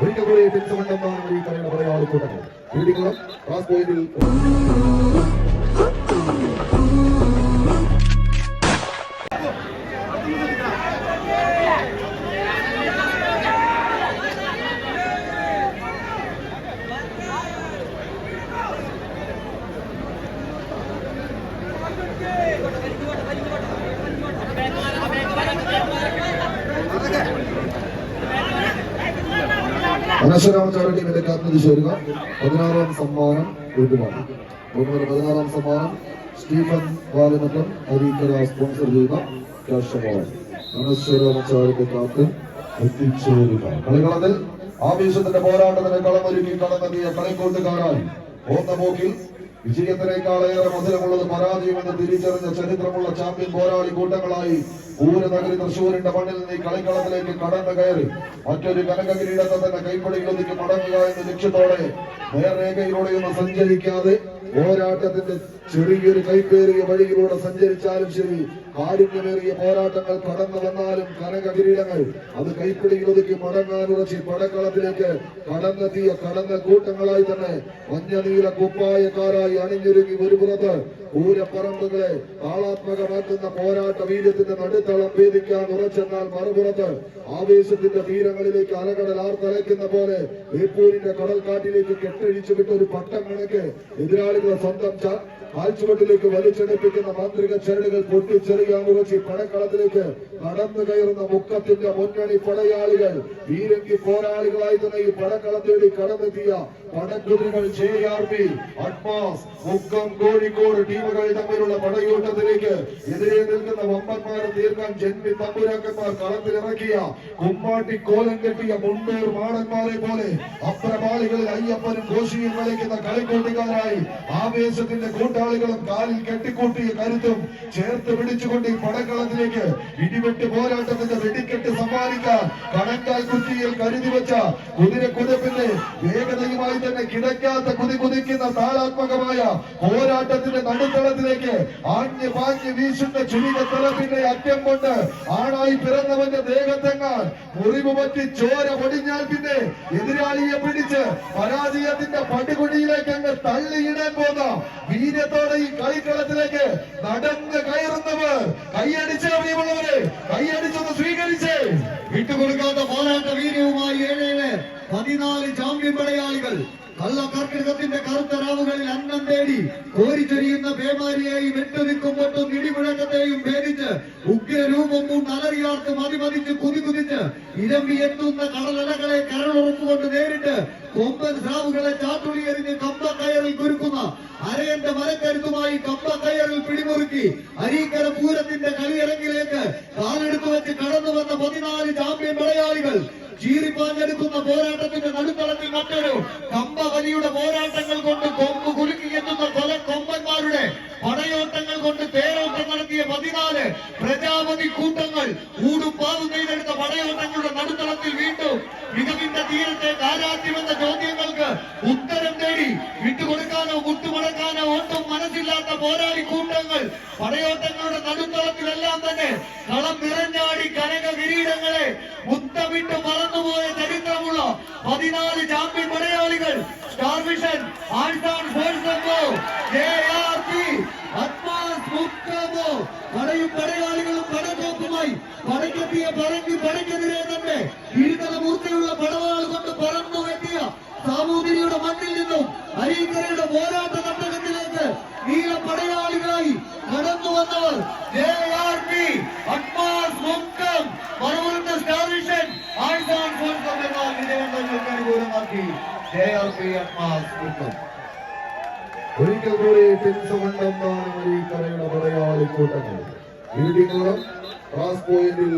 ഒരിക്കൽ കൂടി പിൻസുമണ്ടെന്നാണ് ഈ കരയുടെ പറയാൾ കൂട്ടങ്ങൾ വീടുകളും ക്ലാസ് പോയിന്റിൽ അനശ്വരാമചാരന്റെ വേണ്ടി കാത്തുനിന്ന് ചേരുക പതിനാറാം സമ്മാനം വീട്ടുമാണ് അതുപോലെ പതിനാറാം സമ്മാനം സ്റ്റീഫൻ വാലമറ്റം അരീക്കര സ്പോൺസർ ചെയ്ത ക്യാഷ് അവാർഡ് അനശ്വരാമചാരന്റെ കാത്ത് എത്തിച്ചേരുക. കളികളത്തിൽ ആവേശത്തിന്റെ പോരാട്ടത്തിന് കളമൊരുക്കി കടന്നെത്തിയ കളിക്കൂട്ടുകാരായി ഓന്ന പോക്കിൽ വിജയത്തിനേക്കാളേറെ മധുരമുള്ളത് പരാജയമെന്ന് തിരിച്ചറിഞ്ഞ ചരിത്രമുള്ള ചാമ്പ്യൻ പോരാളി കൂട്ടങ്ങളായി പൂരനഗരി തൃശൂരിന്റെ മണ്ണിൽ നിന്ന് കളിക്കളത്തിലേക്ക് കടന്നു കയറി. മറ്റൊരു കനക കിരീടത്തെ തന്നെ കൈപ്പൊടിയിലൊതുക്കി മടങ്ങുക എന്ന ലക്ഷ്യത്തോടെ നേർരേഖയിലൂടെയൊന്നും സഞ്ചരിക്കാതെ പോരാട്ടത്തിന്റെ ചെറിയൊരു കൈപ്പേറിയ വഴിയിലൂടെ സഞ്ചരിച്ചാലും ശരി. കാരുണ്യമേറിയ പോരാട്ടങ്ങൾ കടന്നു വന്നാലും കനക കിരീടങ്ങൾ അത് കൈപ്പിടിയിലൊതുക്കി മടങ്ങാനുറച്ച് പടക്കളത്തിലേക്ക് കടന്നെത്തിയ കടന്ന കൂട്ടങ്ങളായി തന്നെ മഞ്ഞനീല കുപ്പായക്കാരായി അണിഞ്ഞൊരുങ്ങി ഒരു പുറത്ത് പൂരപ്പറമ്പുകളെ താളാത്മകമാക്കുന്ന പോരാട്ട വീര്യത്തിന്റെ നടുത്തളം ഭേദിക്കാൻ ഉറച്ചെന്നാൽ മറുപുറത്ത് ആവേശത്തിന്റെ തീരങ്ങളിലേക്ക് അലകടൽ ആർത്തലയ്ക്കുന്ന പോലെ വേപ്പൂരിന്റെ കടൽക്കാട്ടിലേക്ക് കെട്ടഴിച്ചു വിട്ട ഒരു പട്ടം കണക്ക് എതിരാളികളെ സ്വന്തം കാൽച്ചുവട്ടിലേക്ക് വലിച്ചെടുപ്പിക്കുന്ന മാന്ത്രിക ചരടുകൾ പൊട്ടിച്ചെറിയാൻ മുഖച്ചി പടക്കളത്തിലേക്ക് നടന്നു കയറുന്ന മുക്കത്തിന്റെ മുന്നണി പടയാളികൾ വീരങ്കി പോരാളികളായി തന്നെ ഈ പടക്കളത്തേടി കടന്നെത്തിയ പടക്കുതിരകൾ J R P advance Mukkam Kozhikode ടീമുകൾ തമ്മിലുള്ള പടയൂട്ടത്തിലേക്ക് എതിരെ നിൽക്കുന്ന വമ്പന്മാരെ തീർക്കാൻ ജന്മി തമ്പുരാക്കന്മാർ കളത്തിലിറക്കിയ കുമ്മാട്ടി കോലം കെട്ടിയ മുണ്ടൂർ മാടന്മാരെ പോലെ അപ്രമാളികളിൽ അയ്യപ്പനും കോശിയും കളിക്കുന്ന കളിക്കൂട്ടുകാരായി ആവേശത്തിന്റെ കൂട്ടാളികളും കാലിൽ കെട്ടിക്കൂട്ടി കരുത്തും ചേർത്ത് പിടിച്ചുകൊണ്ട് ഈ പടക്കളത്തിലേക്ക് ഇടിവെട്ട് പോരാട്ടത്തിന്റെ വെടിക്കെട്ട് സമ്മാനിക്കാൻ കണക്കാൽ കുറ്റിയിൽ കരുതി വെച്ച കുതിര കുതിപ്പിന്റെ വേഗതയുമായി തന്നെ കിടക്കാത്ത കുതി കുതിക്കുന്ന താളാത്മകമായ പോരാട്ടത്തിന്റെ നടുത്തളത്തിലേക്ക് ആഞ്ഞ് പാഞ്ഞ് വീശുന്ന ചുരുക്കത്തളത്തിന്റെ അറ്റം കൊണ്ട് ആണായി പിറന്നവന്റെ ദേഹത്തെങ്ങാൻ മുറിവ് പറ്റി ചോര പൊടിഞ്ഞാൽ പിന്നെ എതിരാളിയെ പിടിച്ച് പരാജയത്തിന്റെ പടുകുഴിയിലേക്ക് അങ്ങ് തള്ളിയിടാൻ പോകുന്ന വീര്യത്തോടെ ഈ കളിക്കളത്തിലേക്ക് നടന്ന് കയറുന്നവർ കൈയടിച്ച് അറിയുമുള്ളവരെ കൈയടിച്ചൊന്ന് സ്വീകരിച്ചേ വിട്ടുകൊടുക്കാത്ത പോരാട്ട വീര്യവുമായി ഏഴേഴ് പതിനാല് ചാമ്പ്യൻ പടയാളികൾ കള്ള കർക്കിടകത്തിന്റെ കറുത്ത രാവുകളിൽ അന്നം തേടി കോരിച്ചൊരിയുന്ന പേമാരിയെയും വെട്ടുനിൽക്കും പൊട്ടും ഇടിമുഴക്കത്തെയും ഭേദിച്ച് ഉഗ്രരൂപം കൊണ്ട് അലറിയാർത്ത് മതിമതിച്ച് കുതികുതിച്ച് ഇരമ്പി എത്തുന്ന കടലകളെ കരളുറപ്പുകൊണ്ട് നേരിട്ട് കൊമ്പൻ സ്രാവുകളെ ചാട്ടുളി എറിഞ്ഞ് കമ്പക്കയറിൽ കുരുക്കുന്ന അരയന്റെ മരക്കരുത്തുമായി കമ്പക്കയറിൽ പിടിമുറുക്കി അരീക്കര പൂരത്തിന്റെ കളിയരങ്ങിലേക്ക് കാലെടുത്തു വെച്ച് കടന്നു വന്ന പതിനാല് ചാമ്പ്യൻ മലയാളികൾ ചീറിപ്പാഞ്ഞെടുക്കുന്ന പോരാട്ടത്തിന്റെ നടുത്തളത്തിൽ പടയോട്ടങ്ങളുടെ നടുത്തളത്തിൽ വീണ്ടും മികവിന്റെ തീരത്തെ ആരാധ്യമെന്ന ചോദ്യങ്ങൾക്ക് ഉത്തരം തേടി വിട്ടുകൊടുക്കാനോ മുട്ടുമടക്കാനോ ഒട്ടും മനസ്സില്ലാത്ത പോരാളി കൂട്ടങ്ങൾ പടയോട്ടങ്ങളുടെ നടുത്തളത്തിലെല്ലാം തന്നെ കളം നിറഞ്ഞാടി കനക കിരീടങ്ങളെ മുത്തമിട്ട് മറന്നുപോയ ചരിത്രമുള്ള പതിനാല് ചാമ്പ്യൻ പടയാളികൾ സ്റ്റാർ മിഷൻ ആർ പി പടയും പടയാളികളും പടക്കോപ്പുമായി പടക്കെത്തിയ പടങ്ങി പടക്കെതിരെ സാമൂതിരിയുടെ മണ്ണിൽ നിന്നും അരീക്കരയുടെ പോരാട്ട തട്ടകത്തിലേക്ക് നീല പടയാളികളായി കടന്നു വന്നവർ J R P advance Mukkam മറുപടി ആർട്സ് ആൻഡ് സ്പോർട്സ് സംഘങ്ങൾ വിജയങ്ങൾക്ക് അനുകൂലമാക്കി J R P advance Mukkam ഒരിക്കൽ കൂടി പറയാളി കൂട്ടങ്ങൾ വീടികളും ക്ലാസ് പോയിന്റിൽ